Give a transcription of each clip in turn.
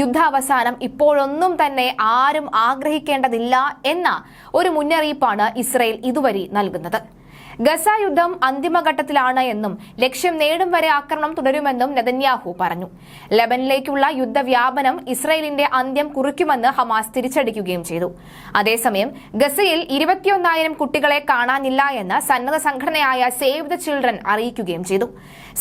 യുദ്ധാവസാനം ഇപ്പോഴൊന്നും തന്നെ ആരും ആഗ്രഹിക്കേണ്ടതില്ല എന്ന ഒരു മുന്നറിയിപ്പാണ് ഇസ്രയേൽ ഇതുവരെ നൽകുന്നത്. ഗസ യുദ്ധം അന്തിമഘട്ടത്തിലാണ് എന്നും ലക്ഷ്യം നേടും വരെ ആക്രമണം തുടരുമെന്നും നെതന്യാഹു പറഞ്ഞു. ലബനിലേക്കുള്ള യുദ്ധവ്യാപനം ഇസ്രയേലിന്റെ അന്ത്യം കുറിക്കുമെന്ന് ഹമാസ് തിരിച്ചടിക്കുകയും ചെയ്തു. അതേസമയം ഗസയിൽ ഇരുപത്തിയൊന്നായിരം കുട്ടികളെ കാണാനില്ല എന്ന് സന്നദ്ധ സംഘടനയായ സേവ് ദ ചിൽഡ്രൻ അറിയിക്കുകയും ചെയ്തു.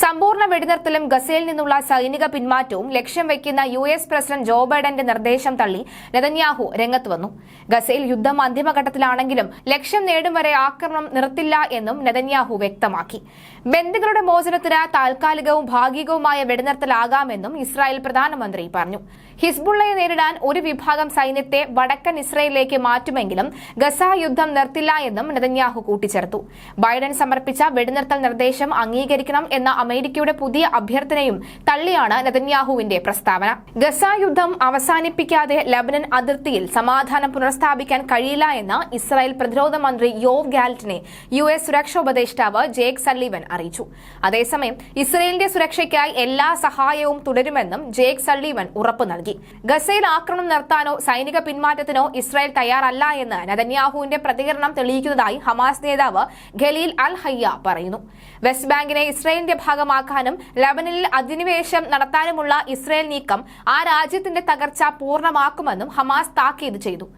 സമ്പൂർണ വെടിനിർത്തലും ഗസയിൽ നിന്നുള്ള സൈനിക പിന്മാറ്റവും ലക്ഷ്യം വയ്ക്കുന്ന യു എസ് പ്രസിഡന്റ് ജോ ബൈഡന്റെ നിർദ്ദേശം തള്ളി നെതന്യാഹു രംഗത്ത് വന്നു. ഗസയിൽ യുദ്ധം അന്തിമഘട്ടത്തിലാണെങ്കിലും ലക്ഷ്യം നേടും വരെ ആക്രമണം നിർത്തില്ല എന്നും നെതന്യാഹു വ്യക്തമാക്കി. ബന്ദികളുടെ മോചനത്തിന് താൽക്കാലികവും ഭാഗികവുമായ വെടിനിർത്തലാകാമെന്നും ഇസ്രായേൽ പ്രധാനമന്ത്രി പറഞ്ഞു. ഹിസ്ബുള്ളയെ നേരിടാൻ ഒരു വിഭാഗം സൈന്യത്തെ വടക്കൻ ഇസ്രയേലിലേക്ക് മാറ്റുമെങ്കിലും ഗസ യുദ്ധം നിർത്തില്ല എന്നും നെതന്യാഹു കൂട്ടിച്ചേർത്തു. ബൈഡൻ സമർപ്പിച്ച വെടിനിർത്തൽ നിർദ്ദേശം അംഗീകരിക്കണം എന്ന അമേരിക്കയുടെ പുതിയ അഭ്യർത്ഥനയും തള്ളിയാണ് നെതന്യാഹുവിന്റെ പ്രസ്താവന. ഗസ യുദ്ധം അവസാനിപ്പിക്കാതെ ലബനൻ അതിർത്തിയിൽ സമാധാനം പുനഃസ്ഥാപിക്കാൻ കഴിയില്ല എന്ന് ഇസ്രായേൽ പ്രതിരോധ മന്ത്രി യോവ് ഗാൽറ്റിനെ യു എസ് സുരക്ഷാ ഉപദേഷ്ടാവ് ജേക്ക് സല്ലിവൻ അറിയിച്ചു. അതേസമയം ഇസ്രയേലിന്റെ സുരക്ഷയ്ക്കായി എല്ലാ സഹായവും തുടരുമെന്നും ജേക്ക് സല്ലീവൻ ഉറപ്പ് നൽകി. ഗസയിൽ ആക്രമണം നിർത്താനോ സൈനിക പിന്മാറ്റത്തിനോ ഇസ്രായേൽ തയ്യാറല്ല എന്ന് നതന്യാഹുവിന്റെ പ്രതികരണം തെളിയിക്കുന്നതായി ഹമാസ് നേതാവ് ഖലീൽ അൽ ഹയ്യ പറയുന്നു. വെസ്റ്റ് ബാങ്കിനെ ഇസ്രയേലിന്റെ ഭാഗമാക്കാനും ലബനനിൽ അധിനിവേശം നടത്താനുമുള്ള ഇസ്രയേൽ നീക്കം ആ രാജ്യത്തിന്റെ തകർച്ച പൂർണമാക്കുമെന്നും ഹമാസ് താക്കീത് ചെയ്തു.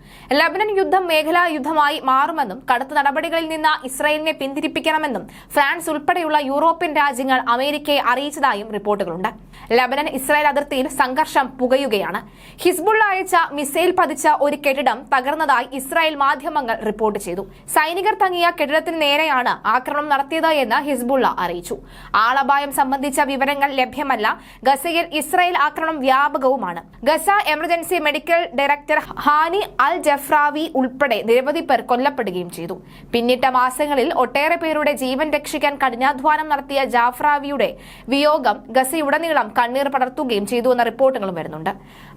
ലബനൻ യുദ്ധം മേഖലാ യുദ്ധമായി മാറുമെന്നും കടുത്ത നടപടികളിൽ നിന്ന് ഇസ്രായേലിനെ പിന്തിരിപ്പിക്കണമെന്നും ഫ്രാൻസ് ഉൾപ്പെടെയുള്ള യൂറോപ്യൻ രാജ്യങ്ങൾ അമേരിക്കയെ അറിയിച്ചതായും റിപ്പോർട്ടുകളുണ്ട്. ലബനൻ ഇസ്രായേൽ അതിർത്തിയിൽ സംഘർഷം പുകയുകയാണ്. ഹിസ്ബുള്ള അയച്ച മിസൈൽ പതിച്ച ഒരു കെട്ടിടം തകർന്നതായി ഇസ്രായേൽ മാധ്യമങ്ങൾ റിപ്പോർട്ട് ചെയ്തു. സൈനികർ തങ്ങിയ കെട്ടിടത്തിന് നേരെയാണ് ആക്രമണം നടത്തിയത് എന്ന് ഹിസ്ബുള്ള അറിയിച്ചു. ആളപായം സംബന്ധിച്ച വിവരങ്ങൾ ലഭ്യമല്ല. ഗസയിൽ ഇസ്രായേൽ ആക്രമണം വ്യാപകവുമാണ്. Gaza emergency medical director Hani al Jafrawi ഉൾപ്പെടെ നിരവധി പേർ കൊല്ലപ്പെടുകയും ചെയ്തു. പിന്നിട്ട മാസങ്ങളിൽ ഒട്ടേറെ പേരുടെ ജീവൻ രക്ഷിക്കാൻ കഠിനാധ്വാനം നടത്തിയ ജാഫ്രാവിയുടെ വിയോഗം ഗസയുടനീളം കണ്ണീർ പടർത്തുകയും ചെയ്തു എന്ന റിപ്പോർട്ടുകളും വരുന്നുണ്ട്.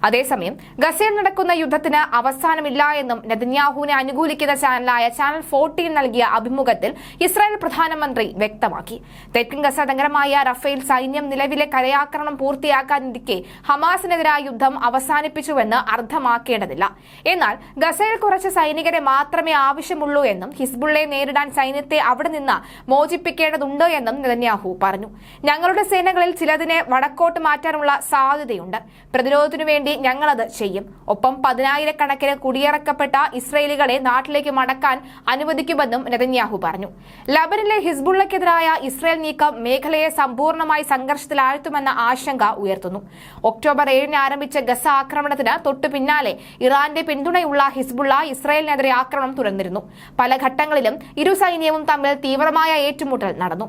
അതേസമയം ഗസയിൽ നടക്കുന്ന യുദ്ധത്തിന് അവസാനമില്ല എന്നും നെതന്യാഹുവിനെ അനുകൂലിക്കുന്ന ചാനലായ ചാനൽ ഫോർട്ടീൻ നൽകിയ അഭിമുഖത്തിൽ ഇസ്രായേൽ പ്രധാനമന്ത്രി വ്യക്തമാക്കി. തെക്കൻ ഗസ നഗരമായ റഫേൽ സൈന്യം നിലവിലെ കരയാക്രമണം പൂർത്തിയാക്കാനിരിക്കെ ഹമാസിനെതിരായ യുദ്ധം അവസാനിപ്പിച്ചുവെന്ന് അർത്ഥമാക്കേണ്ടതില്ല. എന്നാൽ ഗസയിൽ കുറച്ച് സൈനികരെ മാത്രമേ ആവശ്യമുള്ളൂ എന്നും ഹിസ്ബുള്ളയെ നേരിടാൻ സൈന്യത്തെ അവിടെ നിന്ന് മോചിപ്പിക്കേണ്ടതുണ്ട് എന്നും നെതന്യാഹു പറഞ്ഞു. ഞങ്ങളുടെ സേനകളിൽ ചിലതിനെ വടക്കോട്ട് മാറ്റാനുള്ള സാധ്യതയുണ്ട്. പ്രതിരോധത്തിനു വേണ്ടി ഞങ്ങളത് ചെയ്യും. ഒപ്പം പതിനായിരക്കണക്കിന് കുടിയിറക്കപ്പെട്ട ഇസ്രയേലികളെ നാട്ടിലേക്ക് മടക്കാൻ അനുവദിക്കുമെന്നും നെതന്യാഹു പറഞ്ഞു. ലബനിലെ ഹിസ്ബുള്ളക്കെതിരായ ഇസ്രയേൽ നീക്കം മേഖലയെ സമ്പൂർണമായി സംഘർഷത്തിലാഴ്ത്തുമെന്ന ആശങ്ക ഉയർത്തുന്നു. ഒക്ടോബർ ഏഴിന് ആരംഭിച്ച ഗസ ആക്രമണത്തിന് തൊട്ടു പിന്നാലെ ഇറാന്റെ പിന്തുണയുള്ള ഹിസ്ബുള്ള ഇസ്രയേലിനെതിരെ ആക്രമണം തുടർന്നിരുന്നു. പല ഘട്ടങ്ങളിലും ഇരു സൈന്യവും തമ്മിൽ തീവ്രമായ ഏറ്റുമുട്ടൽ നടന്നു